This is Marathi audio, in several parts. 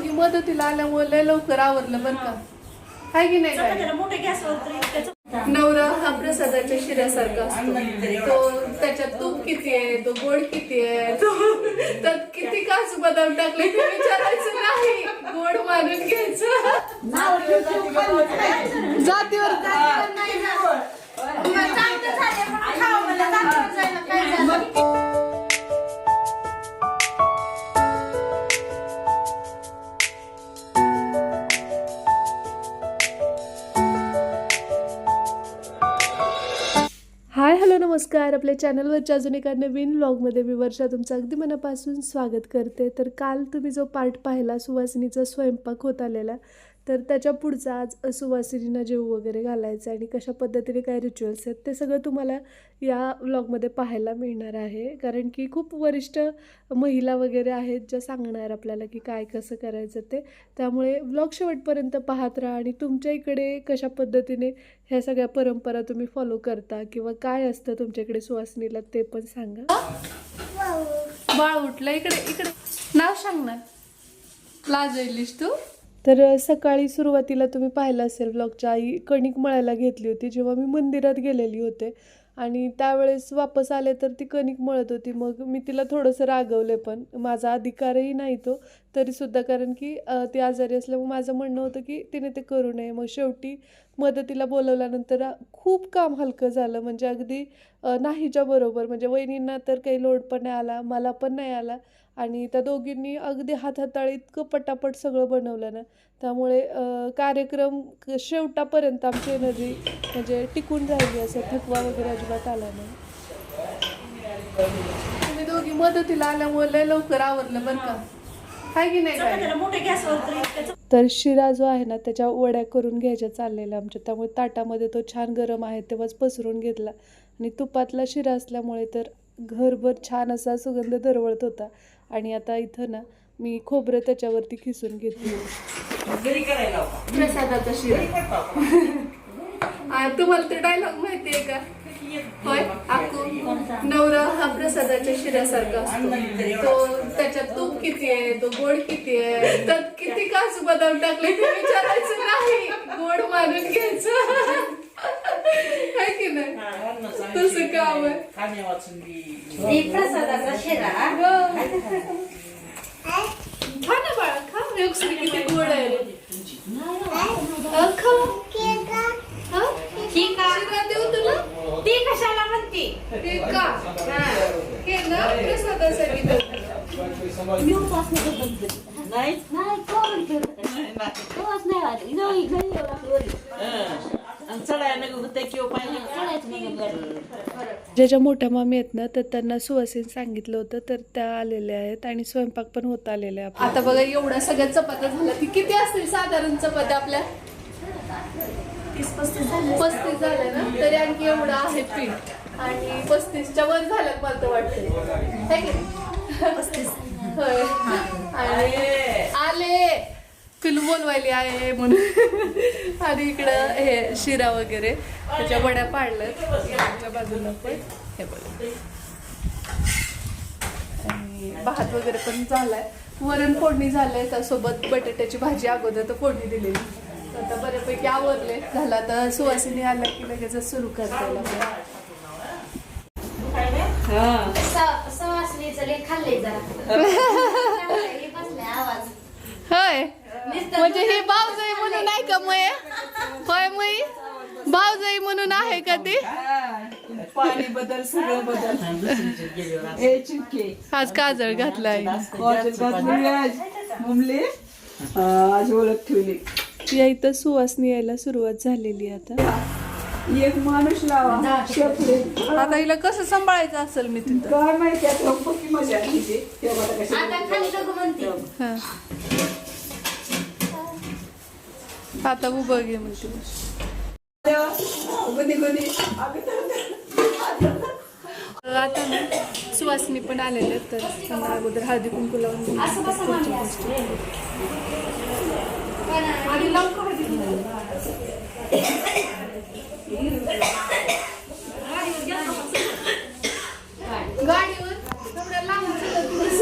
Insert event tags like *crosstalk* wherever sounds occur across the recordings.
दोघी मदतीला आल्यामुळे लय लवकर आवरलं बरं का. हाय की नाही काय त्याला मोठ्या गॅसवर तरी त्याचं- नवरा हा प्रसादाच्या शिऱ्यासारखा असतो. तो त्याच्यात तूप किती आहे तो गोड किती आहे? तो त्यात किती काजू बदाम टाकले ते विचारायचं नाही. गोड मानून घ्यायचं. जातीवर हाय. हॅलो नमस्कार. आपल्या चॅनलवरच्या अजून एका नवीन व्लॉगमध्ये मी वर्षा तुमचं अगदी मनापासून स्वागत करते. तर काल तुम्ही जो पार्ट पाहिला सुवासिनीचा स्वयंपाक होत आलेला तर त्याच्या पुढचा आज सुवासिनींना जेव वगैरे घालायचं आणि कशा पद्धतीने काय रिच्युअल्स आहेत ते सगळं तुम्हाला या व्लॉगमध्ये पाहायला मिळणार आहे. कारण की खूप वरिष्ठ महिला वगैरे आहेत ज्या सांगणार आपल्याला की काय कसं करायचं ते. त्यामुळे व्लॉग शेवटपर्यंत पाहत राहा आणि तुमच्या इकडे कशा पद्धतीने ह्या सगळ्या परंपरा तुम्ही फॉलो करता किंवा काय असतं तुमच्याकडे सुवासिनीला ते पण सांगा. बाळ उठलं इकडे इकडे. नाव सांग ना. लाजलीस तू? तर सकाळी सुरुवातीला तुम्ही पाहिलं असेल ब्लॉगच्या आई कणिक मळायला घेतली होती जेव्हा मी मंदिरात गेलेली होते. आणि त्यावेळेस वापस आले तर ती कणिक मळत होती. मग मी तिला थोडंसं रागवले पण माझा अधिकारही नाही तो. तरीसुद्धा कारण की ती आजारी असल्यामुळे माझं म्हणणं होतं की तिने ते करू नये. मग शेवटी मदतीला बोलवल्यानंतर खूप काम हलकं झालं. म्हणजे अगदी नाहीच्या बरोबर. म्हणजे वहिनींना तर काही लोड पण नाही आला मला पण नाही आला. आणि त्या दोघींनी अगदी हातहाताळी इतकं पटापट सगळं बनवलं ना. त्यामुळे कार्यक्रम शेवटापर्यंत आमची एनर्जी म्हणजे टिकून राहिली असं थकवा वगैरे अजिबात आला नाही. तुम्ही दोघी मदतीला आल्यामुळे लय लवकर आवरलं बरं का? हाय की नाही काय? तर शिरा जो आहे ना त्याच्या वड्या करून घ्यायच्या चाललेल्या आमच्या. त्यामुळे ताटामध्ये तो छान गरम आहे तेव्हाच पसरून घेतला. आणि तुपातला शिरा असल्यामुळे तर घरभर छान असा सुगंध दरवळत होता. आणि आता इथं ना मी खोबरं त्याच्यावरती खिसून घेतली प्रसादाचा शिरा. तुम्हाला ते डायलॉग माहिती आहे का? होय आकू नवरा हा प्रसादाच्या शिऱ्यासारखा असतो. तो त्याच्यात तूप किती आहे तो गोड किती आहे त्यात किती काजू बदाम टाकले ते विचारायचं नाही. गोड मानून घ्यायचं. आहे की नाही? तसं काम आहे. प्रसादाचा शिरा खा ना बाळा खा योगश्री किती गोड आहे रे. अ, खा हा? शिरा देऊ तुला ती कशाला म्हणते हे का हे ना प्रसादासाठी देऊ. नाही ज्या ज्या मोठ्या मामी आहेत ना तर त्यांना सुवासीन सांगितलं होतं तर त्या आलेल्या आहेत आणि स्वयंपाक पण होत आलेला आहे आता बघा एवढ्या सगळ्या चपात्या झाल्या. ती किती असतील साधारण चपात्या आपल्या? तीस पस्तीस झाले झाल्या ना? तरी आणखी एवढं आहे पीठ. आणि पस्तीसच्या वर झाल्यात मला तर है की होय. आणि आले! पिलू बोलवायली आहे म्हणून. आणि इकडं हे शिरा वगैरे त्याच्या वड्या पाडल्यात आमच्या बाजूला पण. हे बघा. आणि भात वगैरे पण झालाय. वरण फोडणी झालंय त्यासोबत बटाट्याची भाजी अगोदर तर फोडणी दिलेली. तर आता बऱ्यापैकी आवरले. झालं आता सुवासिनी आल्या की लगेच सुरू करता *laughs* हे. होय. म्हणजे हे भावजाई म्हणून आहे का मय? होय मई भावजाई म्हणून आहे का ती? पाणी बदल सगळं बदल ए चिंके आज काजळ घातलाय. आज. मुमले आज ओळख ठेवली. या इथं सुवासनी यायला सुरुवात झालेली आता. एक माणूस लावा. शेपले. आता हिला कसं सांभाळायचं असेल मी तिथं? काय माहिती आता मजा आली ते तेव्हा आता कशी आता उभं घे म्हणते. आता ना सुवासिनी पण आलेले आहेत, तर त्यांना अगोदर हळदी कुंकू लावून दिली. पुढच्या गोष्टी. आधी लावू का हळदी कुंकू? गाडीवर एवढ्या लांब चालत बस.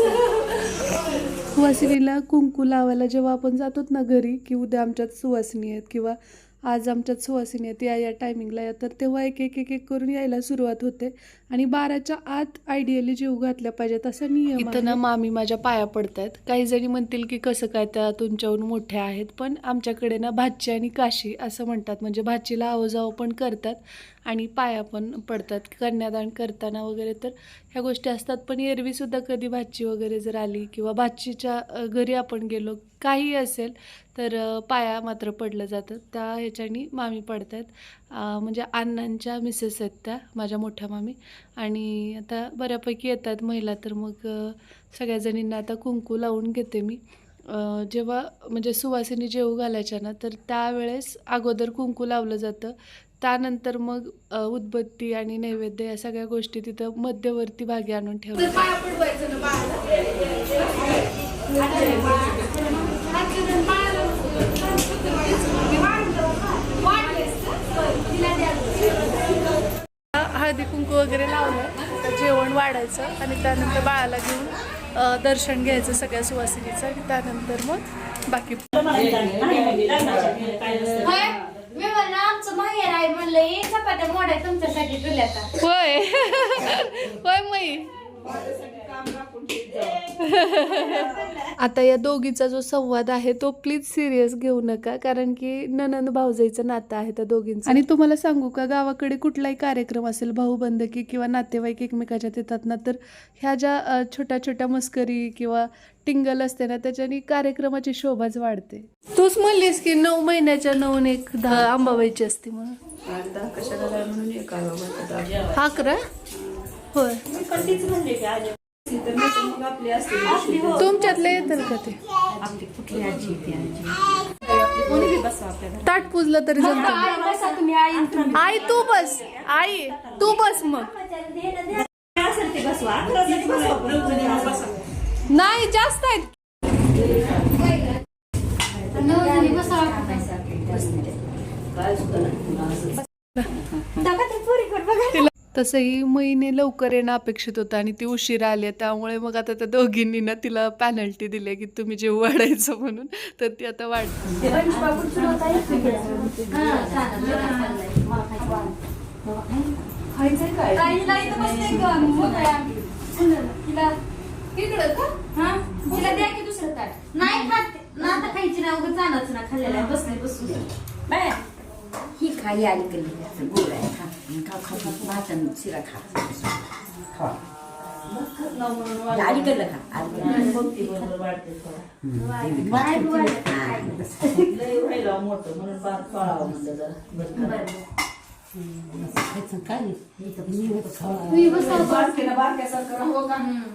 सुवासिनीला कुंकू लावायला जेव्हा आपण जातोत ना घरी की उद्या आमच्यात सुवासिनी आहेत किंवा आज आमच्यात सुवासिनी आहेत या या टायमिंगला या. तर तेव्हा एक एक एक एक करून यायला सुरुवात होते. आणि बाराच्या आत आयडियली जीव घातल्या पाहिजेत असं नियम इथं ना मामी माझ्या पाया पडतात काही जणी म्हणतील की कसं काय त्या तुमच्याहून मोठ्या आहेत पण आमच्याकडे ना भाची आणि काशी असं म्हणतात. म्हणजे भाचीला आवजाव पण करतात आणि पाया पण पडतात. कन्यादान करताना वगैरे तर ह्या गोष्टी असतात पण एरवीसुद्धा कधी भाची वगैरे जर आली किंवा भाचीच्या घरी आपण गेलो काही असेल तर पाया मात्र पडलं जातं. त्या ह्याच्यानी मामी पडतात म्हणजे अण्णांच्या मिसेस आहेत त्या माझ्या मोठ्या मामी. आणि आता बऱ्यापैकी येतात महिला तर मग सगळ्या जणींना आता कुंकू लावून घेते मी. जेव्हा म्हणजे सुवासिनी जेवू घालायच्या ना तर त्यावेळेस अगोदर कुंकू लावलं जातं. त्यानंतर मग उदबत्ती आणि नैवेद्य या सगळ्या गोष्टी तिथं मध्यवर्ती भागी आणून ठेवल्या हळदी कुंकू वगैरे लावलं तर जेवण वाढायचं आणि त्यानंतर बाळाला घेऊन दर्शन घ्यायचं सगळ्या सुवासिनीचं आणि त्यानंतर मग बाकी होय होय. मई *laughs* आता या दोघीचा जो संवाद आहे तो प्लीज सिरियस घेऊ नका कारण की ननंद भाऊजाईचं नातं आहे त्या दोघींचं. आणि तुम्हाला सांगू का गावाकडे कुठलाही कार्यक्रम असेल भाऊबंदकी किंवा नातेवाईक एकमेकाच्या येतात ना तर ह्या ज्या छोट्या छोट्या मस्करी किंवा टिंगल असते ना त्याच्याने कार्यक्रमाची शोभाच वाढते. तूच म्हणलीस की नऊ महिन्याच्या नऊन एक दहा आंबाबाईची असते म्हणून. आता म्हणून हे करावं करा होय तर नाही तर मग आपली असते तुमच्यातले येतील का ते? ताट पुजलं तरी जमतं. बसा तुम्ही आई आई तू बस. आई तू बस मग. नाही जास्त आहेत. बसा. तसंही महिने लवकर येणं अपेक्षित होतं आणि ती उशिरा आली त्यामुळे मग आता त्या दोघींनी ना तिला पॅनल्टी दिली की तुम्ही जे वाढायचं म्हणून तर ती आता वाढ तिला द्या की दुसरं नाही खात ना आता खायची ना उगाच ना खाल्लेला बसले बसून बाय ही. खाई आहे खा खा खा खा भात आणि शिरा खा खा अलीकडलं खा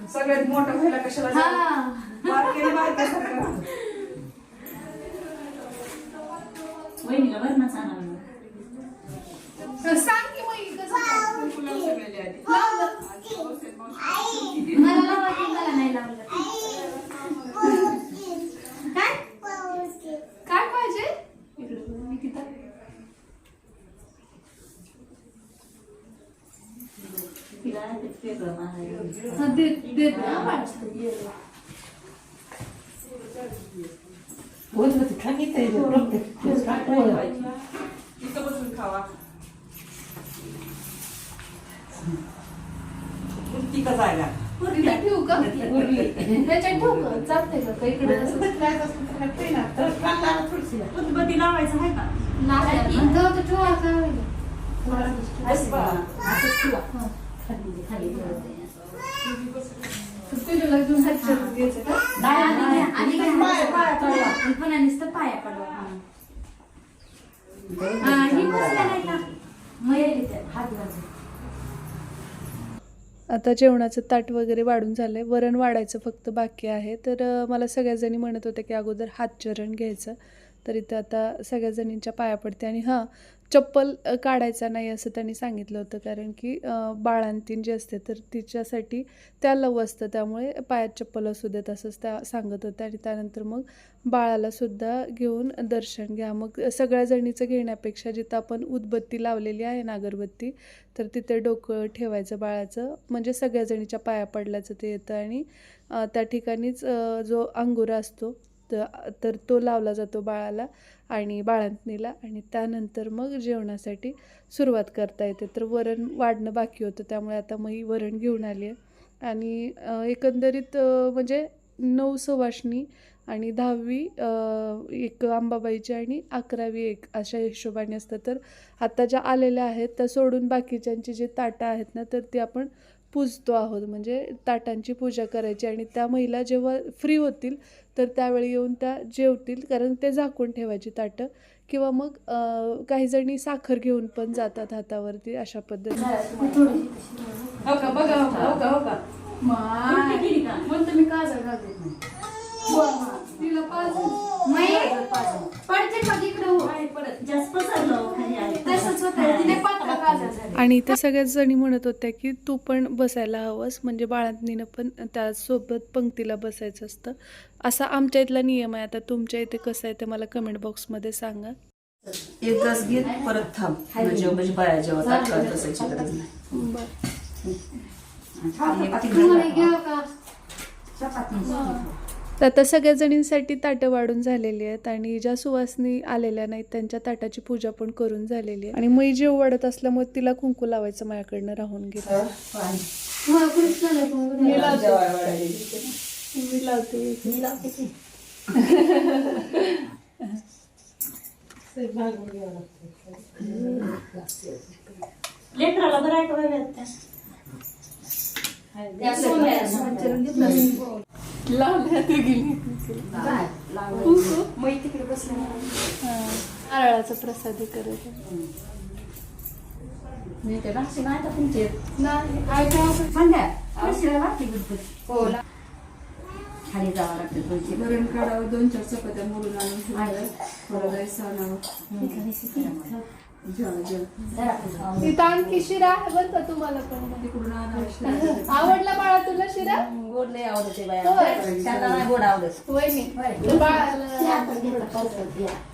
सगळ्यात मोठं व्हायला कशाला? हा बारकेला बारक्यासारखं राहू. मला लावायची मला नाही लावलं काय काय पाहिजे हा, दे- देते हा, बाळा. इथं बसून खावा का जायला इथं ठेवू का ह्याच्यात ठेवू का चालतंय का का इकडे असं? उदबत्ती लावायचं आहे का नाही, इथं तर ठेवा का? पिलूला घेऊन घ्यायचं का? आणि काय आणि पुन्हा नुसतं पाया पडवा हा, ही बसल्या नाही का हात घालून. आता जेवणाचं ताट वगैरे वाढून झालंय वरण वाढायचं फक्त बाकी आहे तर मला सगळ्याजणी म्हणत होत्या की अगोदर हातचरण घ्यायचं तर इथं आता सगळ्या जणींच्या पाया पडते आणि हां चप्पल काढायचा नाही असं त्यांनी सांगितलं होतं. कारण की बाळांतीन जी असते तर तिच्यासाठी त्या लव असतं. त्यामुळे पायात चप्पल असू देत असंच त्या सांगत होत्या. आणि त्यानंतर मग बाळाला सुद्धा घेऊन दर्शन घ्या. मग सगळ्या जणीचं घेण्यापेक्षा जिथं आपण उदबत्ती लावलेली आहे ना अगरबत्ती तर तिथे डोकं ठेवायचं बाळाचं. म्हणजे सगळ्या जणीच्या पाया पडल्याचं ते येतं. आणि त्या ठिकाणीच जो अंगुरा असतो तर तो लावला जातो बाळाला. आणि बाळंतणीला आणि त्यानंतर मग जेवणासाठी सुरुवात करता येते. तर वरण वाढणं बाकी होतं त्यामुळे आता मग ही वरण घेऊन आली आहे. आणि एकंदरीत म्हणजे नऊ सवाशणी आणि दहावी एक अंबाबाईची आणि अकरावी एक अशा हिशोबाने असतं. तर आत्ता ज्या आलेल्या आहेत त्या सोडून बाकीच्यांची जी ताटं आहेत ना तर ती आपण पूजतो आहोत. म्हणजे ताटांची पूजा करायची आणि त्या महिला जेव्हा फ्री होतील तर त्यावेळी येऊन त्या जेवतील. कारण ते झाकून ठेवायची ताटं. किंवा मग काही जणी साखर घेऊन पण जातात हातावरती अशा पद्धतीने. आणि त्या सगळ्याच जणी म्हणत होत्या की तू पण बसायला हवंस. म्हणजे बाळांतनीनं पण त्यासोबत पंक्तीला बसायचं असतं. असा आमच्या इथला नियम आहे. आता तुमच्या इथे कसं आहे ते मला कमेंट बॉक्समध्ये सांगा. एक ग्लास घेत परत थांब. म्हणजे म्हणजे बाया जेव्हा बसायची गरज नाही. तर आता सगळ्या जणींसाठी ताटं वाढून झालेली आहेत आणि ज्या सुवासनी आलेल्या नाहीत त्यांच्या ताटाची पूजा पण करून झालेली आहे आणि मै जेव वाढत असल्यामुळे तिला कुंकू लावायचं माझ्याकडनं राहून गेलं. हा, लावते. मी लावते. लावल्या तू गेली. काय? लावलं. कुंकू मै तिकडे बसले. नारळाचा प्रसादी करत मी ते राशी नाही का तुमचे. नाही. लागते गुडगुड. हो खाली जावं लागतं दोनशे वरण काढावं. दोन चार चपात्या मोडून आणून थोडं इथं आणखी शिरा का तुम्हाला पण. आवडला बाळा तुला शिरा? गोड आवडते बाया नाही गोड आवडत. वहिनी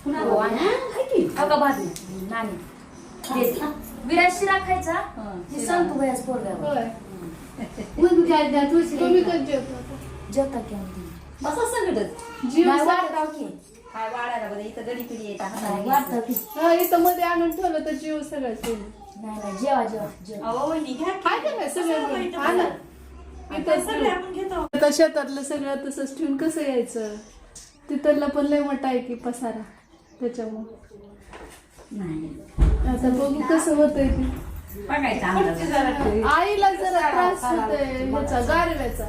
हो, की? का. विराज शिरा खायचा. सांगतो बयाच पोरगा तुम्ही कधी जेवता? जेवता की आम्ही. बसा संगतच. जीव वाढायला इथं गडी पिढी येतात नाही, वाढताव की हा, इथं मध्ये आणून ठेवलं तर जीव सगळं सोडून नाही नाही जेवा जेवा जेवा. हाय का. नाही सगळं मिळून? हा ना. आता शेतातलं सगळं तसंच ठेवून कसं यायचं? तिथलं पण लय मोठा आहे की पसारा त्याच्यामुळे. नाही. आता बघू कसं होतंय ते. बघायचं. आईला जरा त्रास होतोय ह्याचा गारव्याचा.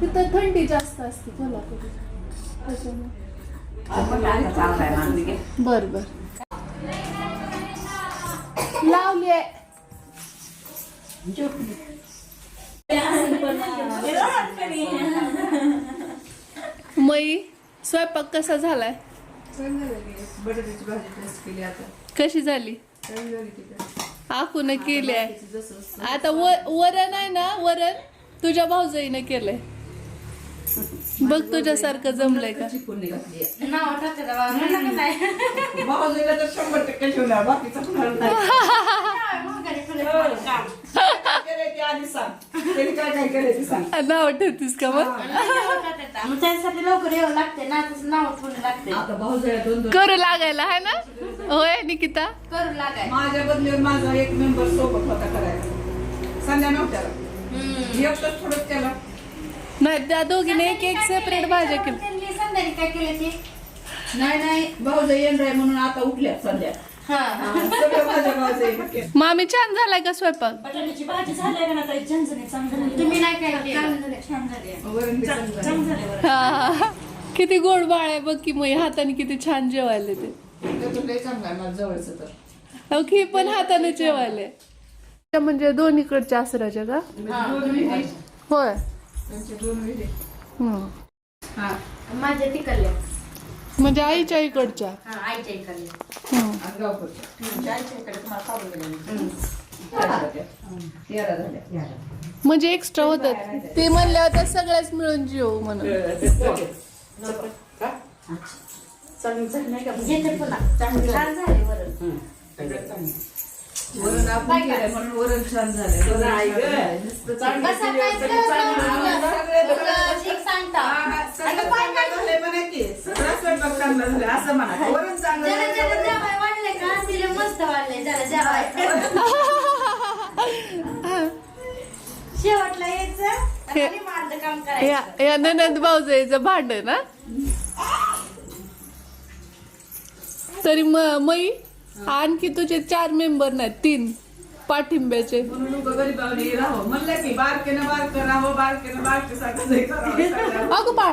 तिथं थंडी जास्त असते कोल्हापूर त्याच्यामुळे बघ आता चांगलाय माणूस. बर बर. लावली मई स्वयंपाक कसा झालाय? कशी झाली? आखून केली आहे. आता वरण आहे ना वरण? तुझ्या भाऊजाईनं केलंय. बघ तुझ्यासारखं जमलंय का. नाव टाकते बाबा म्हणलं का नाही भाऊजीला तर शंभर टक्के ठेवणार बाकीचं कुणाला नाही. महागारी फुलं. काय करायचं ते आधी सांग त्यांनी काय काय करायचं सांग नाव ठेवतीस का मग त्यासाठी लवकर यावं लागते ना तसं नाव ठेवून लागते आता भाऊजीला दोन दोन करू लागायला आहे ना होय निकिता करू लागाय माझ्या बदलीवर माझा एक मेंबर सोबत होता करायचा संध्या नव्हत्याला एकटंच थोडं केलं नाही त्या दोघीने एक एक सेपरेट भाज्या केल्या. त्यांनी संध्याकाळी काय केलं ते नाही नाही भाऊजा येणार म्हणून आता उठल्या संध्या. हा. हा, सगळं माझ्या भाऊजाईने केलं. मामी छान झालाय का स्वयंपाक? बटाट्याची भाजी झाली का ना ताई? झणझणीत चांगली झाली. तुम्ही नाही काय केलं? छान झाली वरण बी चांगलं आहे. चांगली झाली. बरं. हा, हा. किती गोड बाळ आहे बघ की मग हाताने किती छान जेवायले ते त्याचं लय चांगलं आहे माझ्या जवळचं तर. अहो, की पण हाताने जेवायले. त्या म्हणजे दोन्हीकडच्या आसराच्या का? होय. हा माझ्या तिकडल्या. म्हणजे आईच्या इकडच्या. हा आईच्या हं. म्हणजे एक्स्ट्रा होतात. ते म्हणल्या होत्या सगळ्याच मिळून जीव म्हणून. घेते पुन्हा. छान झाले बरं. वरण आपण केलंय म्हणून वरण छान झालंय. वरण आई गं. नुसतं चांगलं बसा केलं, काय सगळं चांगलं झालं. सगळे तुला सगळं- एक सांगता हा, सगळं चांगलं झालंय म्हणा की. सगळं स्वयंपाक चांगला झालाय असं म्हणा. वरण चांगलं जरा जरा झालंय. जेवाय वाढले का? तिला मस्त वाढले जरा जेवाय *laughs* शेवटला यायचं हे- आणि माझं काम या करायचं. या ननंद भाऊजाईचं भांडण ना? *laughs* तरी म मई आणखी तुझे चार मेंबर नाहीत तीन पाठिंब्याचे नाही. अगं बाळ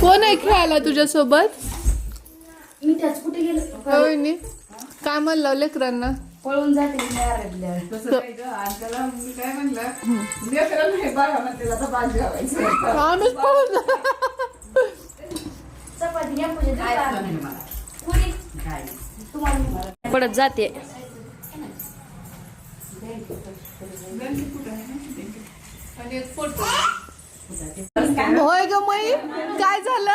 कोण आहे खेळायला तुझ्यासोबत कुठे गेलं होय काय म्हणलं लेकरांना पळून जाते मी आरडल्यावर. तसं नाही गं. आणि त्याला मी काय म्हणलं नाही बाळा म्हणते आता भाजी लावायचं. आम्हीच पळून जा- चपाती घ्या पूजा देऊ काय का? नाही मला. कुणी? काय नाही. तुम्हाला पडत जाते? होय ग मई काय झालं?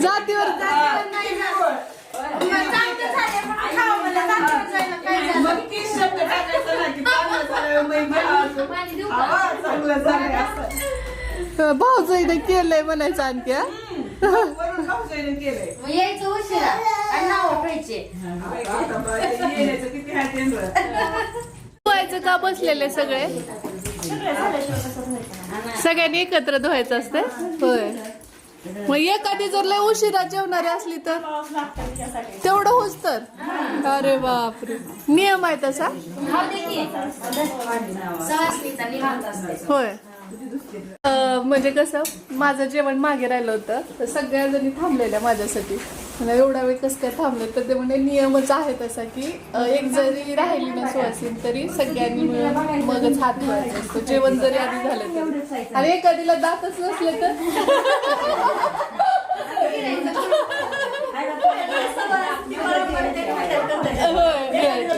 जातीवर नाही झालं. मग चांगलं भाऊजाईने केलंय म्हणायचं आणखी हा? वरून भाऊजाईने केलंय. मग यायचं उशिरा. आणि नाव ठेवायचे आता बाई, येण्याचं किती आहे टेंडर. धुवायचं का बसलेले सगळे? सगळ्यांनी एकत्र धुवायचं असते होय. मग एखादी जर लय उशिरा जेवणारी असली तर? तेवढं होच तर. अरे बापरे. नियम आहे तसा? निवांत असते होय. म्हणजे कसं माझं जेवण मागे राहिलं होतं तर सगळ्या जणी थांबलेल्या माझ्यासाठी. म्हणजे एवढा वेळ कसं काय थांबले तर ते म्हणजे नियमच आहे तसा की एक जरी राहिली ना सुवासीन तरी सगळ्यांनी मिळून मगच हात धुवायचा असतो. जेवण जरी आधी झालं तरी. आणि एखादीला दातच नसले तर *laughs* *laughs* होय, मिळायचे.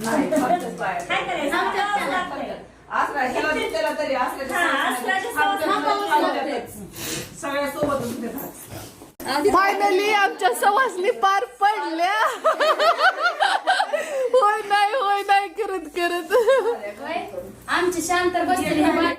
नाही, फक्तच बाहेर. असला ह्याला दुसऱ्याला तरी असल्याच्या सगळ्या सोबतच देतात. फायनली आमच्या सवासनी पार पडल्या. होय नाही होय नाही करत करत? आमची शांत बाई.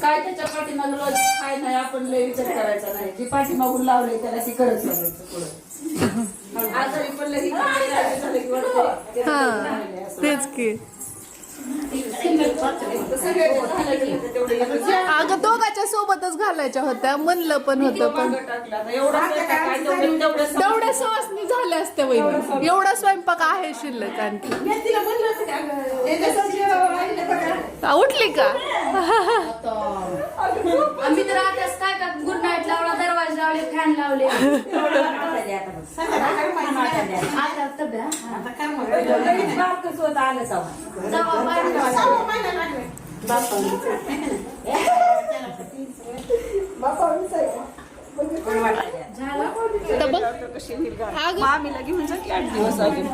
काय त्याच्या पाठीमागं लॉजिक? काय नाही आपण लय विचार करायचा नाही. जी पाठीमागून लावले त्याला ती करत लागायचं पुढं आजारी पडलं की काय राहायचं झालं की वाटतं, ते हा राहिले असं. तेच की सगळे झालं की तेवढे एकच अगं दोघाच्या सोबतच घालायच्या होत्या म्हणलं पण होतं पण. काय तेवढ्या सवासनी झाल्या असत्या वहिनी. एवढा स्वयंपाक आहे शिल्लक आणखी. उठली का? आम्ही तर आताच काय का गुड नाईट लावला दरवाजा लावले फॅन लावले. आता होतं आलं तेव्हा.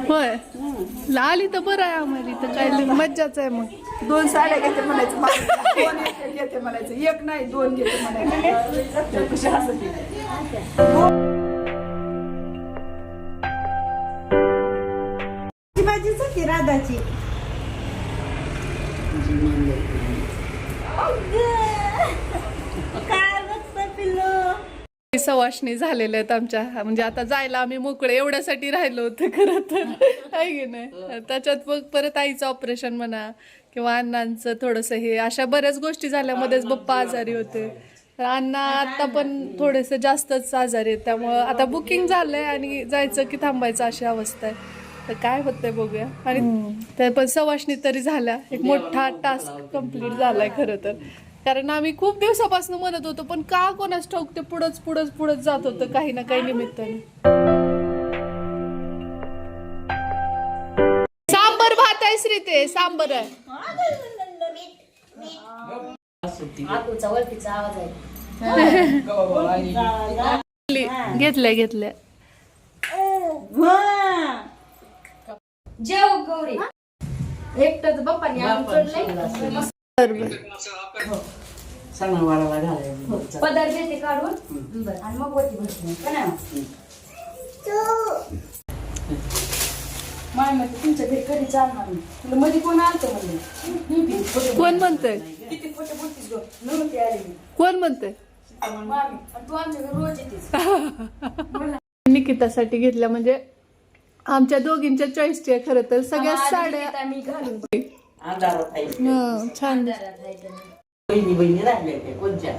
होय आली तर बरं आहे आम्हाला तर काय मज्जाच आहे मग दोन साड्या घेते म्हणायचं. दोन घेते म्हणायचं एक नाही दोन घेते म्हणायचं. भाजीच की राधाची सवाशणी झालेल्या आहेत आमच्या. म्हणजे आता जायला आम्ही मोकळे एवढ्यासाठी राहिलो होतं खरं तर. आहे की नाही? त्याच्यात मग परत आईचं ऑपरेशन म्हणा किंवा अण्णांचं थोडंसं हे अशा बऱ्याच गोष्टी झाल्यामध्येच बप्पा आजारी होते. तर अण्णा आता पण थोडेसे जास्तच आजारी आहेत. त्यामुळं आता बुकिंग झालंय आणि जायचं की थांबायचं अशी अवस्था आहे. तर काय होतंय बघूया. आणि त्या पण सवाशणी तरी झाल्या एक मोठा टास्क कंप्लीट झालाय खरं तर. कारण आम्ही खूप दिवसापासून म्हणत होतो पण का कोणाच ठाऊक ते पुढंच पुढंच पुढंच जात होतं काही ना काही निमित्ताने. सांबर भात आहे श्री ते सांबर आहे. घेतल्या घेतल्या. जेव गौरी. एकटाच बाप्पाने आणून पदार्थ देते काढून. बरं आणि मग वरती भरते का नाही? माय म्हणते तुमच्या घरी कधी चालणार नाही. तुला मध्ये कोण आलतं म्हणलं? कोण म्हणतंय? किती खोटे बोलतीस ग? नव्हती आली कोण म्हणतंय? मामी तू आमच्या घरी रोज येतेस. *laughs* निकितासाठी घेतल्या म्हणजे आमच्या दोघींच्या चॉईसची आहे खरं तर सगळ्या साड्या मी घालून अंधारात आहे. हं, छान. बहिणी बहिणी राहिल्या त्या कोणत्या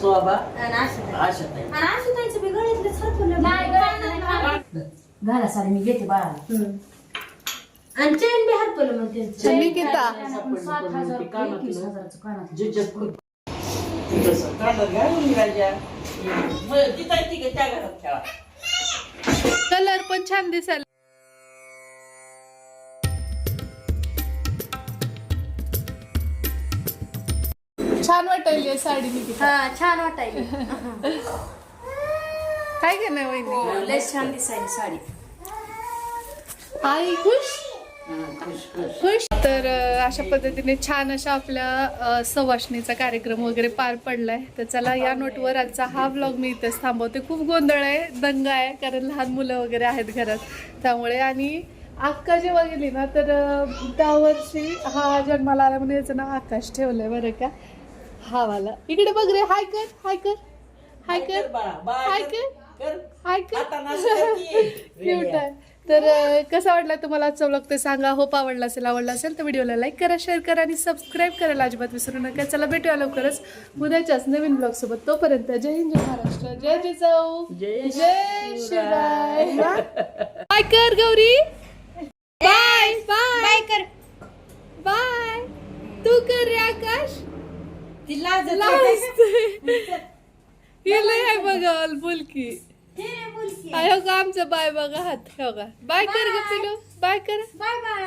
सोबा आणि असं आशा ताई आणि असं ताईचं बी गळ्यातलं सरकवलं नाही गळ्यातलं घाला साडी मी घेते बाळाला. आणि चेन बी हरपलं मग त्यांचं. निकिता सात हजार एकवीस हजाराचं कानातलं. ज्याच्यात खूप तसं. काढत घालून राजा. मग तिथं आहे ती का त्या घरात ठेवा. कलर पण छान दिसायला छान वाटायली साडी निकिता. हा छान वाटायली. काय का नाही वहिनी लय छान दिसायली साडी. आई खुश? खुश तर अ, अशा पद्धतीने छान अशा आपल्या अ, सवासणीचा कार्यक्रम वगैरे पार पडलाय. तर चला या नोटवर आजचा हा व्लॉग मी इथेच थांबवते. खूप गोंधळ आहे दंगा आहे कारण लहान मुलं वगैरे आहेत घरात. त्यामुळे आणि अक्का जेव्हा गेली ना तर अ, त्या वर्षी हा जन्माला आला म्हणजे याचं नाव आकाश ठेवलंय बरं का. हा वाला. इकडे बघ रे हाय कर हाय कर हाय कर हाय कर. कर कर. हाय कर. क्यूट *laughs* आहे. तर कसा वाटला तुम्हाला आजचा व्लॉग ते सांगा. होप आवडला असेल आवडला असेल तर व्हिडिओला लाईक करा शेअर करा आणि सबस्क्राईब करायला अजिबात विसरू नका. चला भेटूया लवकरच उद्याच्याच नवीन ब्लॉग सोबत. तोपर्यंत जय हिंद जय महाराष्ट्र जय जिजाऊ जय शिवराय. बाय कर गौरी. बाय बाय बाय कर. बाय तू कर रे आकाश. तिला गेलं आहे बघा बोलकी हो का आमचं बाय बघा हात का बाय कर ग पिलू. बाय कर. Bye bye.